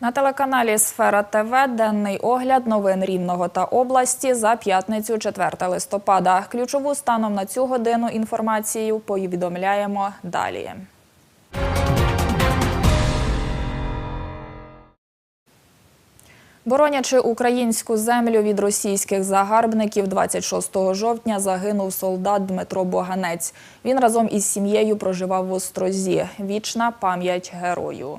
На телеканалі Сфера ТВ денний огляд новин Рівного та області за п'ятницю 4 листопада. Ключову станом на цю годину інформацію повідомляємо далі. Боронячи українську землю від російських загарбників, 26 жовтня загинув солдат Дмитро Боганець. Він разом із сім'єю проживав в Острозі. Вічна пам'ять герою.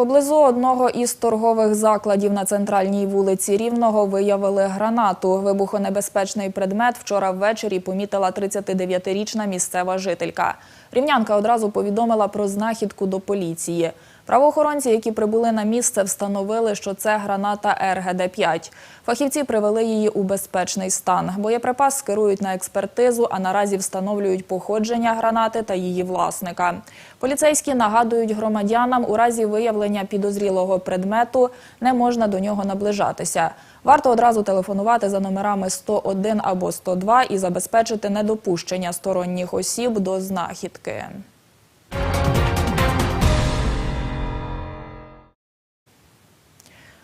Поблизу одного із торгових закладів на центральній вулиці Рівного виявили гранату. Вибухонебезпечний предмет вчора ввечері помітила 39-річна місцева жителька. Рівнянка одразу повідомила про знахідку до поліції. Правоохоронці, які прибули на місце, встановили, що це граната РГД-5. Фахівці привели її у безпечний стан. Боєприпас скерують на експертизу, а наразі встановлюють походження гранати та її власника. Поліцейські нагадують громадянам, у разі виявлення підозрілого предмету не можна до нього наближатися. Варто одразу телефонувати за номерами 101 або 102 і забезпечити недопущення сторонніх осіб до знахідки.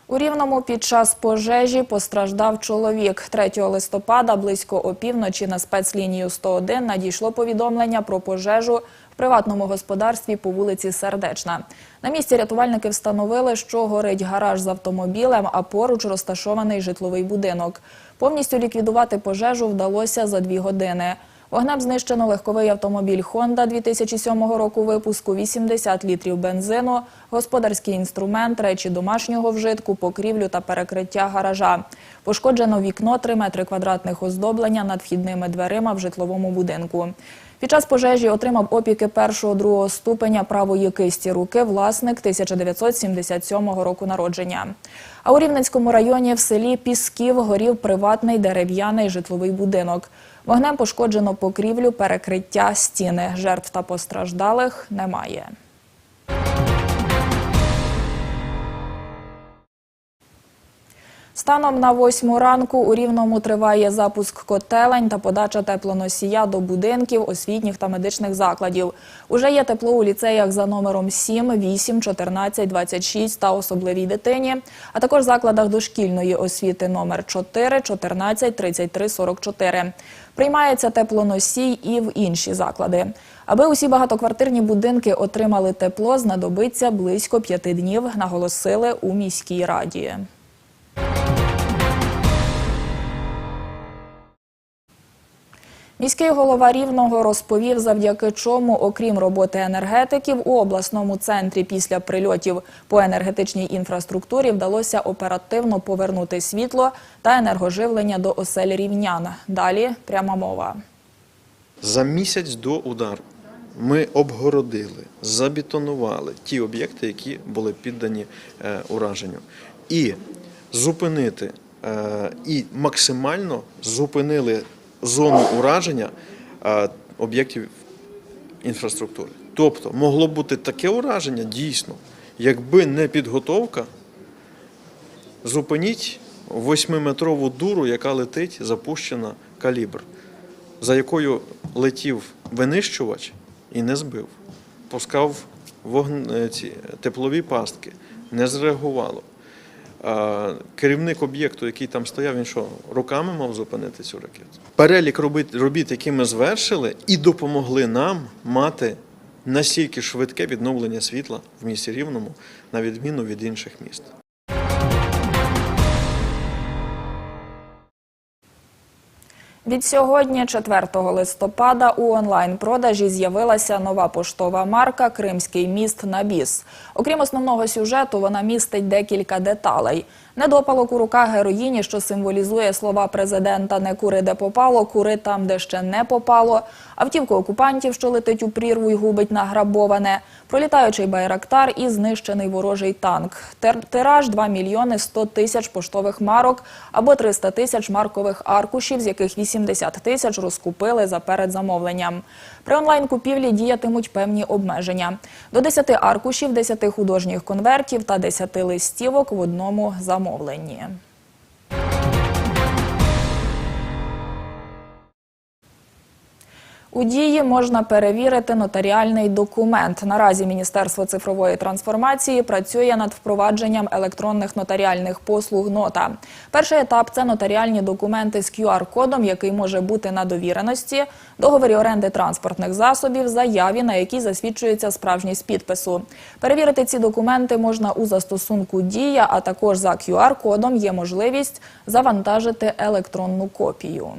У Рівному під час пожежі постраждав чоловік. 3 листопада близько опівночі на спецлінію 101 надійшло повідомлення про пожежу в приватному господарстві по вулиці Сердечна. На місці рятувальники встановили, що горить гараж з автомобілем, а поруч розташований житловий будинок. Повністю ліквідувати пожежу вдалося за дві години. Вогнем знищено легковий автомобіль «Хонда» 2007 року випуску, 80 літрів бензину, господарський інструмент, речі домашнього вжитку, покрівлю та перекриття гаража. Пошкоджено вікно 3 метри квадратних оздоблення над вхідними дверима в житловому будинку. Під час пожежі отримав опіки першого-другого ступеня правої кисті руки власник 1977 року народження. А у Рівненському районі в селі Пісків горів приватний дерев'яний житловий будинок. Вогнем пошкоджено покрівлю, перекриття, стіни. Жертв та постраждалих немає. Станом на восьму ранку у Рівному триває запуск котелень та подача теплоносія до будинків, освітніх та медичних закладів. Уже є тепло у ліцеях за номером 7, 8, 14, 26 та особливій дитині, а також закладах дошкільної освіти номер 4, 14, 33, 44. Приймається теплоносій і в інші заклади. Аби усі багатоквартирні будинки отримали тепло, знадобиться близько п'яти днів, наголосили у міській раді. Міський голова Рівного розповів, завдяки чому, окрім роботи енергетиків, у обласному центрі після прильотів по енергетичній інфраструктурі вдалося оперативно повернути світло та енергоживлення до осель рівнян. Далі пряма мова. За місяць до удару ми обгородили, забетонували ті об'єкти, які були піддані е, ураженню. І зупинити е, і максимально зупинили зону ураження об'єктів інфраструктури. Тобто могло бути таке ураження дійсно, якби не підготовка, зупиніть восьмиметрову дуру, яка летить, запущена калібр, за якою летів винищувач і не збив. Пускав вогн... е, теплові пастки, не зреагувало. Керівник об'єкту, який там стояв, він що, руками мав зупинити цю ракету? Перелік робіт, робіт, які ми звершили, і допомогли нам мати настільки швидке відновлення світла в місті Рівному, на відміну від інших міст. Від сьогодні, 4 листопада, у онлайн-продажі з'явилася нова поштова марка Кримський міст на біс. Окрім основного сюжету, вона містить декілька деталей. Недопалок у руках героїні, що символізує слова президента «Не кури де попало, кури там, де ще не попало», автівку окупантів, що летить у прірву й губить награбоване, пролітаючий байрактар і знищений ворожий танк. Тираж 2 мільйони 100 тисяч поштових марок або 300 тисяч маркових аркушів, з яких 80 тисяч розкупили за передзамовленням. При онлайн-купівлі діятимуть певні обмеження. До 10 аркушів, 10 художніх конвертів та 10 листівок в одному замовленні. У дії можна перевірити нотаріальний документ. Наразі Міністерство цифрової трансформації працює над впровадженням електронних нотаріальних послуг нота. Перший етап це нотаріальні документи з QR-кодом, який може бути на довіреності, договорі оренди транспортних засобів, заяві, на якій засвідчується справжність підпису. Перевірити ці документи можна у застосунку Дія, а також за QR-кодом є можливість завантажити електронну копію.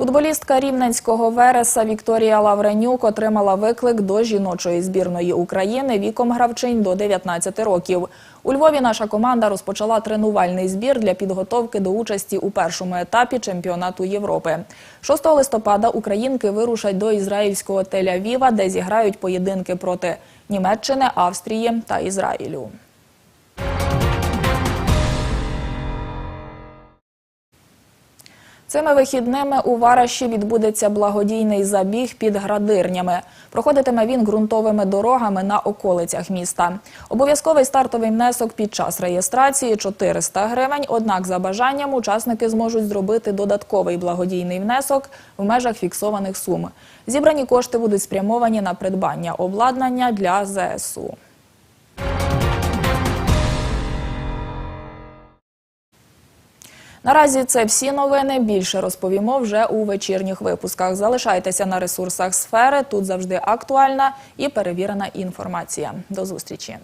Футболістка рівненського Вереса Вікторія Лавренюк отримала виклик до жіночої збірної України віком гравчинь до 19 років. У Львові наша команда розпочала тренувальний збір для підготовки до участі у першому етапі чемпіонату Європи. 6 листопада українки вирушать до ізраїльського Тель-Авіва, де зіграють поєдинки проти Німеччини, Австрії та Ізраїлю. Цими вихідними у Вараші відбудеться благодійний забіг під градирнями. Проходитиме він ґрунтовими дорогами на околицях міста. Обов'язковий стартовий внесок під час реєстрації 400 гривень. Однак, за бажанням, учасники зможуть зробити додатковий благодійний внесок в межах фіксованих сум. Зібрані кошти будуть спрямовані на придбання обладнання для ЗСУ. Наразі це всі новини. Більше розповімо вже у вечірніх випусках. Залишайтеся на ресурсах сфери. Тут завжди актуальна і перевірена інформація. До зустрічі.